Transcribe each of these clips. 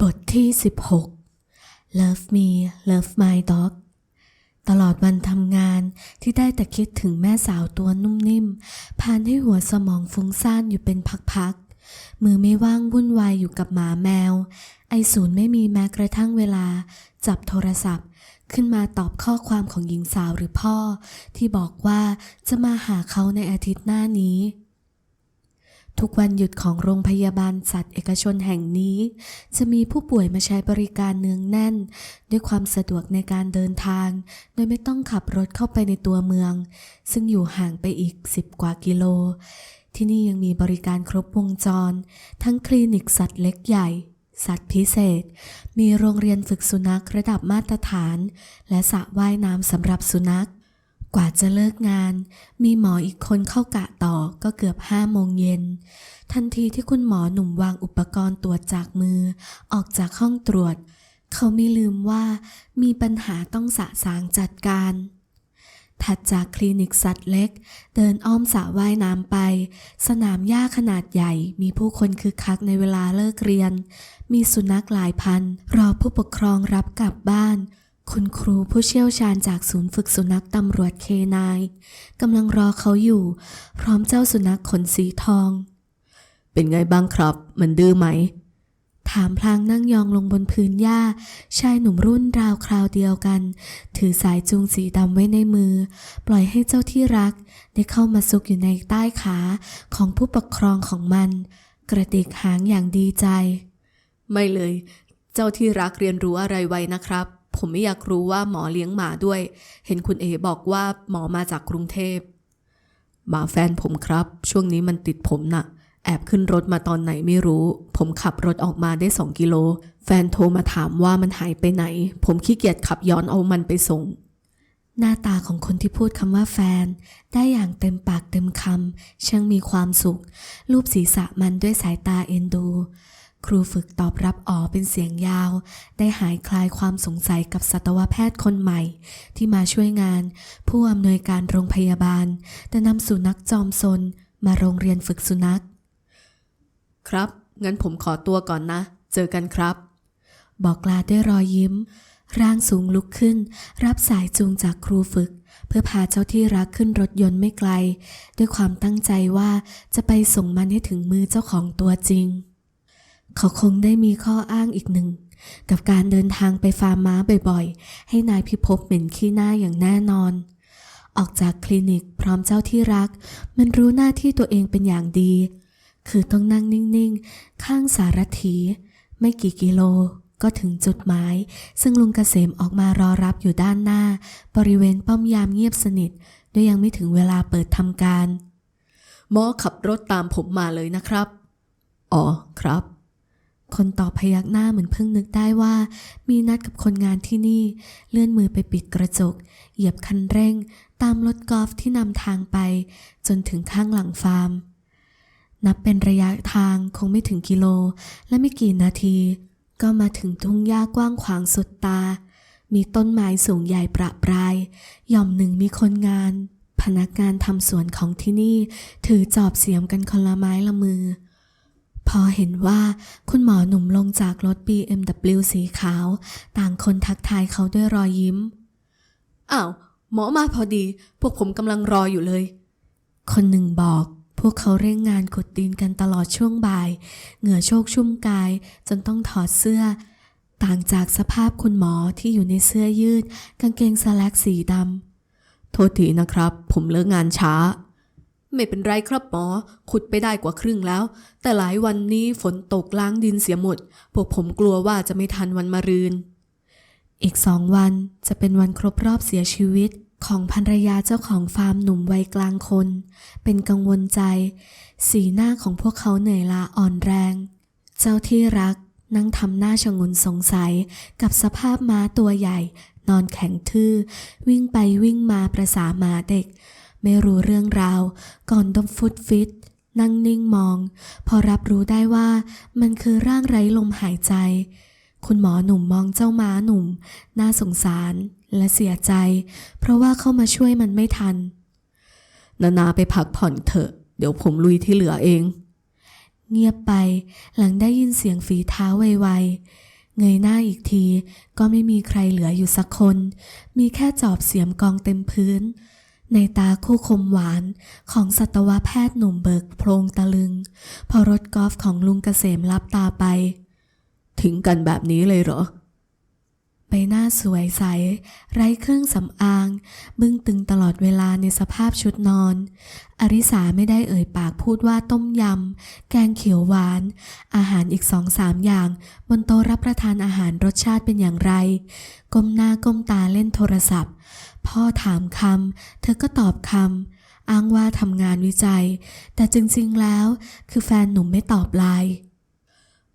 บทที่ 16 Love me love my dog ตลอดวันทำงานที่ได้แต่คิดถึงแม่สาวตัวนุ่มนิ่มพานให้หัวสมองฟุ้งซ่านอยู่เป็นพักๆ มือไม่ว่างวุ่นวายอยู่กับหมาแมว ไอศูนย์ไม่มีแม้กระทั่งเวลา จับโทรศัพท์ ขึ้นมาตอบข้อความของหญิงสาวหรือพ่อ ที่บอกว่าจะมาหาเขาในอาทิตย์หน้านี้ ทุกวันหยุดของโรงพยาบาลสัตว์เอกชนแห่งนี้ จะมีผู้ป่วยมาใช้บริการเนืองแน่น ด้วยความสะดวกในการเดินทาง โดยไม่ต้องขับรถเข้าไปในตัวเมือง ซึ่งอยู่ห่างไปอีก 10 กว่ากิโล ที่นี่ยังมีบริการครบวงจร ทั้งคลินิกสัตว์เล็กใหญ่ สัตว์พิเศษ มีโรงเรียนฝึกสุนัขระดับมาตรฐาน และสระว่ายน้ำสำหรับสุนัข กว่าจะเลิกงาน มีหมออีกคนเข้ากะต่อก็เกือบห้าโมงเย็น ทันทีที่คุณหมอหนุ่มวางอุปกรณ์ตรวจจากมือ ออกจากห้องตรวจ เขาไม่ลืมว่ามีปัญหาต้องสะสางจัดการ ถัดจากคลินิกสัตว์เล็ก เดินอ้อมสระว่ายน้ำไป สนามหญ้าขนาดใหญ่ มีผู้คนคึกคักในเวลาเลิกเรียน มีสุนัขหลายพันรอผู้ปกครองรับกลับบ้าน คุณครูผู้เชี่ยวชาญจากศูนย์ฝึกสุนัขตำรวจเคนายกำลังรอเขาอยู่ พร้อมเจ้าสุนัขขนสีทอง เป็นไงบ้างครับ มันดื้อไหม ถามพลางนั่งยองลงบนพื้นหญ้า ชายหนุ่มรุ่นราวคราวเดียวกัน ถือสายจูงสีดำไว้ในมือ ปล่อยให้เจ้าที่รัก ได้เข้ามาซุกอยู่ในใต้ขาของผู้ปกครองของมัน กระดิกหางอย่างดีใจ ไม่เลย เจ้าที่รักเรียนรู้อะไรไว้นะครับ ผมไม่อยากรู้ว่าหมอเลี้ยงหมาด้วย เห็นคุณเอบอกว่าหมอมาจากกรุงเทพหมาแฟนผมครับ ช่วงนี้มันติดผมน่ะ แอบขึ้นรถมาตอนไหนไม่รู้ ผมขับรถออกมาได้สองกิโล แฟนโทรมาถามว่ามันหายไปไหน ผมขี้เกียจขับย้อนเอามันไปส่ง หน้าตาของคนที่พูดคำว่าแฟน ได้อย่างเต็มปากเต็มคำช่างมีความสุข รูปศีรษะมันด้วยสายตาเอ็นดู ครูฝึกตอบรับอ๋อเป็นเสียงยาว ได้หายคลายความสงสัยกับสัตวแพทย์คนใหม่ ที่มาช่วยงาน ผู้อำนวยการโรงพยาบาล แต่นำสุนัขจอมซนมาโรงเรียนฝึกสุนัข ครับ งั้นผมขอตัวก่อนนะ เจอกันครับ บอกลาด้วยรอยยิ้ม ร่างสูงลุกขึ้น รับสายจูงจากครูฝึก เพื่อพาเจ้าที่รักขึ้นรถยนต์ไม่ไกล ด้วยความตั้งใจว่าจะไปส่งมันให้ถึงมือเจ้าของตัวจริง เขาคงได้มีข้ออ้างอีกหนึ่ง กับการเดินทางไปฟาร์มม้าบ่อยๆ ให้นายพิภพเหม็นขี้หน้าอย่างแน่นอน ออกจากคลินิกพร้อมเจ้าที่รัก มันรู้หน้าที่ตัวเองเป็นอย่างดี คือต้องนั่งนิ่งๆ ข้างสารถี ไม่กี่กิโลก็ถึงจุดหมาย ซึ่งลุงเกษมออกมารอรับอยู่ด้านหน้า บริเวณป้อมยามเงียบสนิทโดยยังไม่ถึงเวลาเปิดทำการ หมอขับรถตามผมมาเลยนะครับ อ๋อครับ คนตอบพยักหน้าเหมือนเพิ่งนึกได้ว่า มีนัดกับคนงานที่นี่ เลื่อนมือไปปิดกระจก เหยียบคันเร่ง ตามรถกอล์ฟที่นำทางไป จนถึงข้างหลังฟาร์ม นับเป็นระยะทางคงไม่ถึงกิโล และไม่กี่นาที ก็มาถึงทุ่งหญ้ากว้างขวางสุดตา มีต้นไม้สูงใหญ่ประปรายหย่อมหนึ่งมีคนงาน พนักงานทำสวนของที่นี่ ถือจอบเสียมกันคนละไม้ละมือ พอเห็นว่าคุณหมอหนุ่มลงจากรถ BMW สีขาว ต่างคนทักทายเขาด้วยรอยยิ้ม อ้าว หมอมาพอดี พวกผมกำลังรออยู่เลย คนหนึ่งบอก พวกเขาเร่งงานขุดดินกันตลอดช่วงบ่าย เหงื่อโชกชุ่มกาย จนต้องถอดเสื้อ ต่างจากสภาพคุณหมอที่อยู่ในเสื้อยืด กางเกงสแลกสีดำโทษทีนะครับ ผมเลิกงานช้า ไม่เป็นไรครับหมอ ขุดไปได้กว่าครึ่งแล้ว แต่หลายวันนี้ฝนตกล้างดินเสียหมด พวกผมกลัวว่าจะไม่ทันวันมารืน อีกสองวันจะเป็นวันครบรอบเสียชีวิตของภรรยาเจ้าของฟาร์มหนุ่มวัยกลางคน เป็นกังวลใจ สีหน้าของพวกเขาเหนื่อยล้าอ่อนแรง เจ้าที่รักนั่งทำหน้าชงนสงสัยกับสภาพม้าตัวใหญ่ นอนแข็งทื่อ วิ่งไปวิ่งมาประสาหมาเด็ก ไม่รู้เรื่องราว ก่อนดมฟุตฟิต นั่งนิ่งมอง พอรับรู้ได้ว่ามันคือร่างไร้ลมหายใจ คุณหมอหนุ่มมองเจ้าม้าหนุ่ม น่าสงสารและเสียใจ เพราะว่าเข้ามาช่วยมันไม่ทัน นานาไปพักผ่อนเถอะ เดี๋ยวผมลุยที่เหลือเอง เงียบไปหลังได้ยินเสียงฝีเท้าไวๆ เงยหน้าอีกทีก็ไม่มีใครเหลืออยู่สักคน มีแค่จอบเสียมกองเต็มพื้น ในตาคู่คมหวานของสัตวแพทย์หนุ่มเบิกโพรงตะลึง พอรถกอล์ฟของลุงเกษมลับตาไป ถึงกันแบบนี้เลยเหรอ ใบหน้าสวยใส ไร้เครื่องสำอาง บึ้งตึงตลอดเวลาในสภาพชุดนอน อริสาไม่ได้เอ่ยปากพูดว่าต้มยำ แกงเขียวหวาน อาหารอีกสองสามอย่าง บนโต๊ะรับประทานอาหารรสชาติเป็นอย่างไร ก้มหน้าก้มตาเล่นโทรศัพท์ พ่อถามคำ เธอก็ตอบคำอ้างว่าทำงานวิจัย แต่จริงๆแล้วคือแฟนหนุ่มไม่ตอบไลน์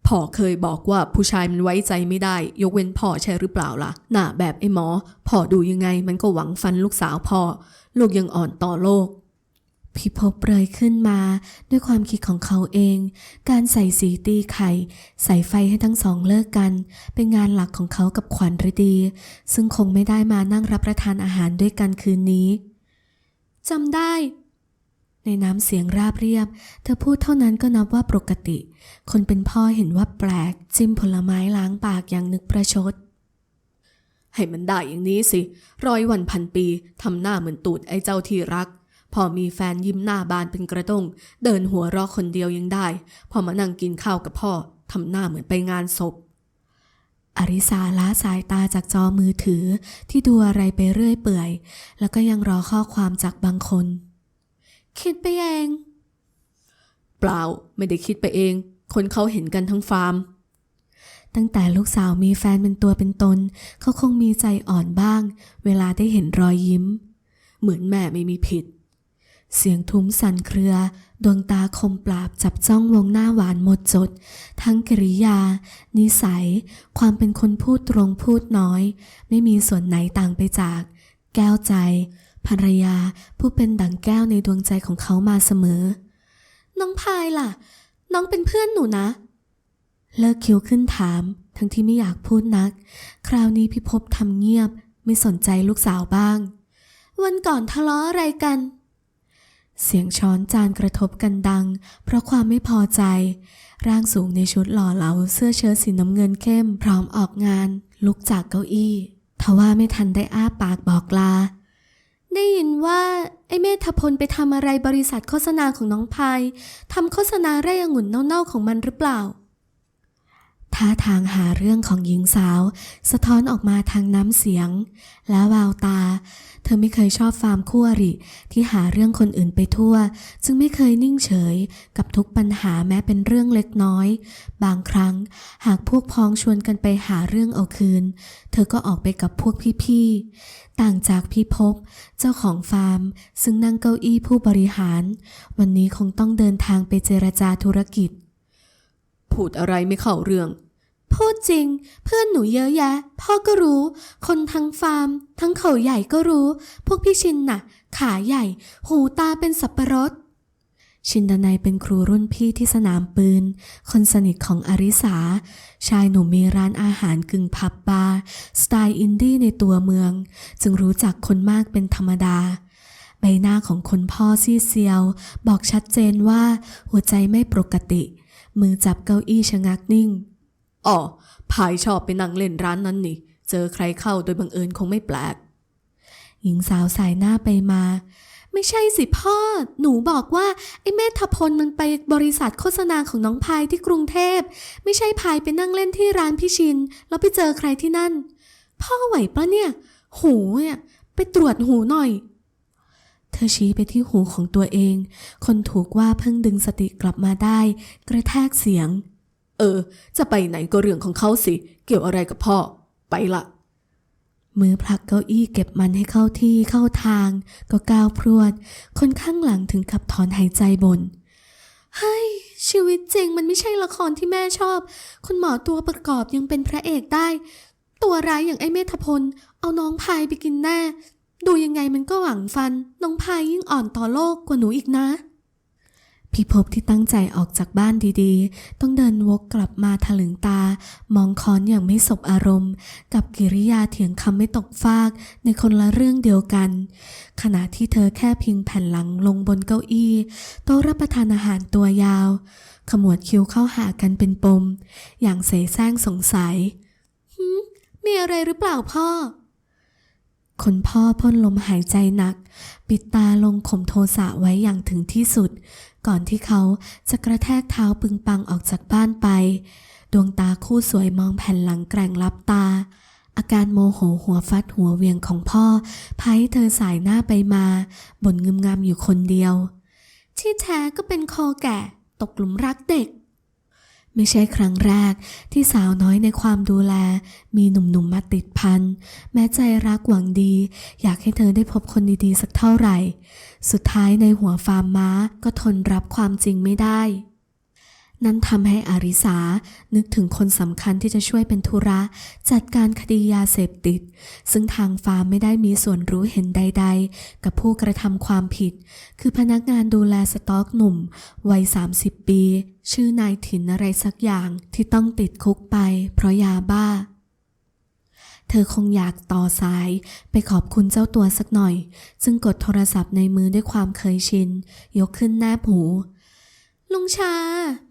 พ่อเคยบอกว่าผู้ชายมันไว้ใจไม่ได้ ยกเว้นพ่อใช่หรือเปล่าล่ะ หน้าแบบไอ้หมอ พ่อดูยังไงมันก็หวังฟันลูกสาวพ่อ ลูกยังอ่อนต่อโลก พี่พบเปรยขึ้นมา ด้วยความคิดของเขาเอง การใส่สีตีไข่ ใส่ไฟให้ทั้งสองเลิกกัน เป็นงานหลักของเขากับขวัญฤดี ซึ่งคงไม่ได้มานั่งรับประทานอาหารด้วยกันคืนนี้จำได้ ในน้ำเสียงราบเรียบ เธอพูดเท่านั้นก็นับว่าปกติ คนเป็นพ่อเห็นว่าแปลก จิ้มผลไม้ล้างปากอย่างนึกประชด ให้มันได้อย่างนี้สิ ร้อยวันพันปีทำหน้าเหมือนตูดไอ้เจ้าที่รัก พอมีแฟนยิ้มหน้าบานเป็นกระด้งเดินหัวรอคนเดียวยังได้ พอมานั่งกินข้าวกับพ่อทำหน้าเหมือนไปงานศพอริสาละสายตาจากจอมือถือที่ดูอะไรไปเรื่อยเปื่อย แล้วก็ยังรอข้อความจากบางคน คิดไปเอง เปล่าไม่ได้คิดไปเอง คนเขาเห็นกันทั้งฟาร์ม ตั้งแต่ลูกสาวมีแฟนเป็นตัวเป็นตน เขาคงมีใจอ่อนบ้าง เวลาได้เห็นรอยยิ้ม เหมือนแม่ไม่มีผิด เสียงทุ้มสั่นเครือ ดวงตาคมปราบจับจ้องวงหน้าหวานหมดจด ทั้งกริยา นิสัย ความเป็นคนพูดตรงพูดน้อย ไม่มีส่วนไหนต่างไปจาก แก้วใจ ภรรยาผู้เป็นดั่งแก้วในดวงใจของเขามาเสมอ น้องพายล่ะ น้องเป็นเพื่อนหนูนะ เลิกคิ้วขึ้นถาม ทั้งที่ไม่อยากพูดนัก คราวนี้พี่พทำเงียบ ไม่สนใจลูกสาวบ้าง วันก่อนทะเลาะอะไรกัน เสียงช้อนจานกระทบกันดัง เพราะความไม่พอใจ ร่างสูงในชุดหล่อเหลาเสื้อเชิ้ตสีน้ำเงินเข้ม พร้อมออกงาน ลุกจากเก้าอี้ทว่าไม่ทันได้อ้าปากบอกลา ได้ยินว่า ไอ้เมธพลไปทำอะไรบริษัทโฆษณาของน้องพายทำโฆษณาไร่องุ่นเน่าๆของมันหรือเปล่า ท่าทางหาเรื่องของหญิงสาว สะท้อนออกมาทางน้ำเสียง และแววตา เธอไม่เคยชอบฟาร์มคู่อริ ที่หาเรื่องคนอื่นไปทั่ว จึงไม่เคยนิ่งเฉยกับทุกปัญหาแม้เป็นเรื่องเล็กน้อย บางครั้งหากพวกพ้องชวนกันไปหาเรื่องเอาคืน เธอก็ออกไปกับพวกพี่ๆ ต่างจากพี่พบ เจ้าของฟาร์ม ซึ่งนั่งเก้าอี้ผู้บริหาร วันนี้คงต้องเดินทางไปเจรจาธุรกิจ พูดอะไรไม่เข้าเรื่อง พูดจริง เพื่อนหนูเยอะแยะ พ่อก็รู้ คนทั้งฟาร์ม ทั้งเขาใหญ่ก็รู้ พวกพี่ชินน่ะ ขาใหญ่ หูตาเป็นสับปะรด ชินดนัยเป็นครูรุ่นพี่ที่สนามปืน คนสนิทของอริสา ชายหนุ่มมีร้านอาหารกึ่งผับบาร์สไตล์อินดี้ในตัวเมือง จึงรู้จักคนมากเป็นธรรมดาใบหน้าของคนพ่อซีเซียว บอกชัดเจนว่า หัวใจไม่ปกติ มือจับเก้าอี้ชะงักนิ่ง อ๋อพายชอบไปนั่งเล่นร้านนั้นนี่ เจอใครเข้าโดยบังเอิญคงไม่แปลก หญิงสาวสายหน้าไปมา ไม่ใช่สิพ่อ หนูบอกว่า ไอ้เมธพลมันไปบริษัทโฆษณาของน้องพายที่กรุงเทพ ไม่ใช่พายไปนั่งเล่นที่ร้านพี่ชิน แล้วไปเจอใครที่นั่น พ่อไหวปะเนี่ย หูเนี่ยไปตรวจหูหน่อยเธอชี้ไปที่หูของตัวเอง คนถูกว่าเพิ่งดึงสติกลับมาได้ กระแทกเสียง เออ จะไปไหนก็เรื่องของเขาสิ เกี่ยวอะไรกับพ่อ ไปละ มือผลักเก้าอี้เก็บมันให้เข้าที่เข้าทาง ก็ก้าวพรวด คนข้างหลังถึงกับถอนหายใจบนเฮ้ยชีวิตจริงมันไม่ใช่ละครที่แม่ชอบ คุณหมอตัวประกอบยังเป็นพระเอกได้ ตัวร้ายอย่างไอ้เมธพล เอาน้องพายไปกินแน่ ดูยังไงมันก็หวังฟัน น้องพายยิ่งอ่อนต่อโลกกว่าหนูอีกนะ พี่พบที่ตั้งใจออกจากบ้านดีๆ ต้องเดินวกกลับมาถลึงตา มองค้อนอย่างไม่สบอารมณ์ กับกิริยาเถียงคำไม่ตกฟากในคนละเรื่องเดียวกัน ขณะที่เธอแค่พิงแผ่นหลังลงบนเก้าอี้โต๊ะรับประทานอาหารตัวยาว ขมวดคิ้วเข้าหากันเป็นปม อย่างเสแสร้งสงสัยมมีอะไรหรือเปล่าพ่อคนพ่อพ่นลมหายใจหนัก ปิดตาลงข่มโทสะไว้อย่างถึงที่สุดก่อนที่เขาจะกระแทกเท้าปึงปังออกจากบ้านไป ดวงตาคู่สวยมองแผ่นหลังแกร่งลับตา อาการโมโหหัวฟัดหัวเวียงของพ่อพาให้เธอสายหน้าไปมาบ่นงึมงามอยู่คนเดียว ที่แท้ก็เป็นคอแก่ ตกหลุมรักเด็ก ไม่ใช่ครั้งแรกที่สาวน้อยในความดูแล มีหนุ่มๆมาติดพัน แม้ใจรักหวังดี อยากให้เธอได้พบคนดีๆ สักเท่าไหร่ สุดท้ายในหัวฟาร์มม้าก็ทนรับความจริงไม่ได้ นั่นทำให้อาริสานึกถึงคนสำคัญที่จะช่วยเป็นธุระ จัดการคดียาเสพติด ซึ่งทางฟาร์มไม่ได้มีส่วนรู้เห็นใด ๆ กับผู้กระทำความผิด คือพนักงานดูแลสต็อกหนุ่ม วัย 30 ปี ชื่อนายถิ่นอะไรสักอย่างที่ต้องติดคุกไป เพราะยาบ้าเธอคงอยากต่อสายไปขอบคุณเจ้าตัวสักหน่อยจึงกดโทรศัพท์ในมือด้วยความเคยชิน ยกขึ้นแนบหู ลุงชา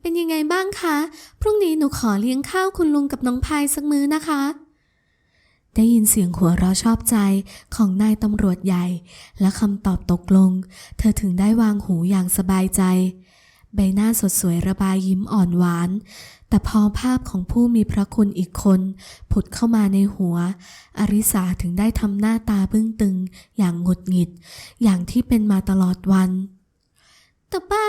เป็นยังไงบ้างคะ พรุ่งนี้หนูขอเลี้ยงข้าวคุณลุงกับน้องพายสักมื้อนะคะ ได้ยินเสียงหัวเราะชอบใจของนายตำรวจใหญ่ และคำตอบตกลง เธอถึงได้วางหูอย่างสบายใจ ใบหน้าสดสวยระบายยิ้มอ่อนหวาน แต่พอภาพของผู้มีพระคุณอีกคน ผุดเข้ามาในหัว อริสาถึงได้ทำหน้าตาบึ้งตึง อย่างหงุดหงิด อย่างที่เป็นมาตลอดวัน แต่ป้า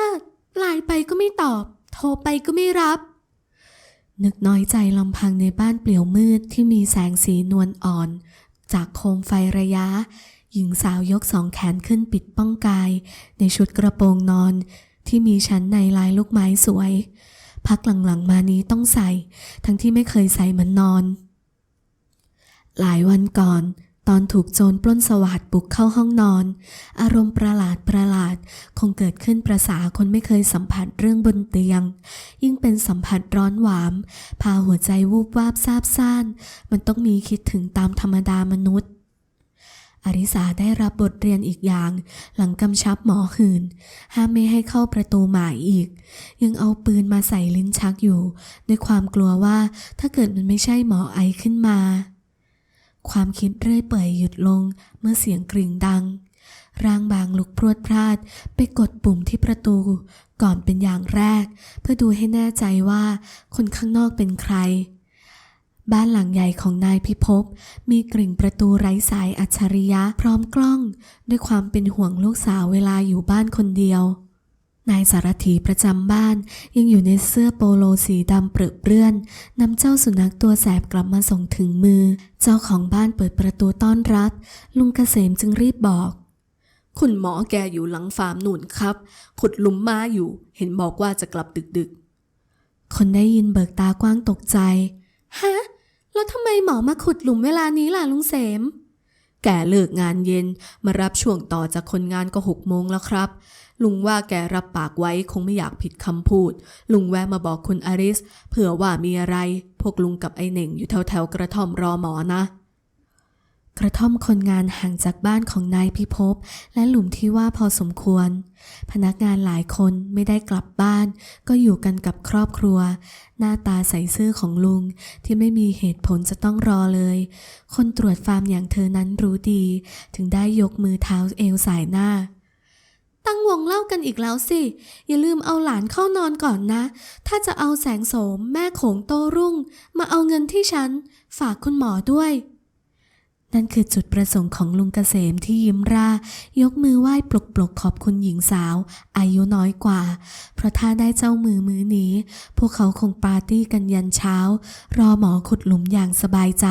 ไลน์ไปก็ไม่ตอบ โทรไปก็ไม่รับ นึกน้อยใจลำพังในบ้านเปลี่ยวมืดที่มีแสงสีนวลอ่อน จากโคมไฟระยะ หญิงสาวยกสองแขนขึ้นปิดป้องกาย ในชุดกระโปรงนอน ที่มีชั้นในลายลูกไม้สวย พักหลังๆมานี้ต้องใส่ ทั้งที่ไม่เคยใส่มันนอน หลายวันก่อน ตอนถูกโจรปล้นสวัสดบุกเข้าห้องนอน อารมณ์ประหลาดประหลาด คงเกิดขึ้นประษาคนไม่เคยสัมผัสเรื่องบนเตียง ยิ่งเป็นสัมผัสร้อนหวาม พาหัวใจวูบวาบซาบซ่าน มันต้องมีคิดถึงตามธรรมดามนุษย์อริสาได้รับบทเรียนอีกอย่าง หลังกำชับหมอหืน ห้ามไม่ให้เข้าประตูหมายอีก ยังเอาปืนมาใส่ลิ้นชักอยู่ ด้วยความกลัวว่าถ้าเกิดมันไม่ใช่หมอไอขึ้นมา ความคิดเรื่อยเปื่อยหยุดลงเมื่อเสียงกริ่งดัง ร่างบางลุกพรวดพลาดไปกดปุ่มที่ประตู ก่อนเป็นอย่างแรก เพื่อดูให้แน่ใจว่าคนข้างนอกเป็นใคร บ้านหลังใหญ่ของนายพิภพมีกริ่งประตูไร้สายอัจฉริยะพร้อมกล้อง ด้วยความเป็นห่วงลูกสาวเวลาอยู่บ้านคนเดียว นายสารถีประจำบ้าน ยังอยู่ในเสื้อโปโลสีดำเปรอะเปื้อนนำเจ้าสุนัขตัวแสบกลับมาส่งถึงมือ เจ้าของบ้านเปิดประตูต้อนรับ ลุงเกษมจึงรีบบอก คุณหมอแกอยู่หลังฟาร์มนู่นครับ ขุดหลุมม้าอยู่ เห็นบอกว่าจะกลับดึกคนได้ยินเบิกตากว้างตกใจฮะแล้วทำไมหมอมาขุดหลุมเวลานี้ล่ะลุงเสมๆแกเลิกงานเย็นมารับช่วงต่อจากคนงานก็หกโมงแล้วครับ ลุงว่าแกรับปากไว้คงไม่อยากผิดคำพูด ลุงแวะมาบอกคุณอาริส เผื่อว่ามีอะไร พวกลุงกับไอเหน่งอยู่แถวแถวกระท่อมรอหมอนะ กระท่อมคนงานห่างจากบ้านของนายพิภพและหลุมที่ว่าพอสมควร พนักงานหลายคนไม่ได้กลับบ้าน ก็อยู่กันกับครอบครัว หน้าตาใสซื่อของลุงที่ไม่มีเหตุผลจะต้องรอเลย คนตรวจฟาร์มอย่างเธอนั้นรู้ดี ถึงได้ยกมือเท้าเอวสายหน้า ตั้งวงเล่ากันอีกแล้วสิ อย่าลืมเอาหลานเข้านอนก่อนนะ ถ้าจะเอาแสงโสมแม่โขงโตรุ่ง มาเอาเงินที่ฉัน ฝากคุณหมอด้วย นั่นคือจุดประสงค์ของลุงเกษมที่ยิ้มร่า ยกมือไหว้ปลุกปลกขอบคุณหญิงสาว อายุน้อยกว่า เพราะถ้าได้เจ้ามือมือนี้ พวกเขาคงปาร์ตี้กันยันเช้า รอหมอขุดหลุมอย่างสบายใจ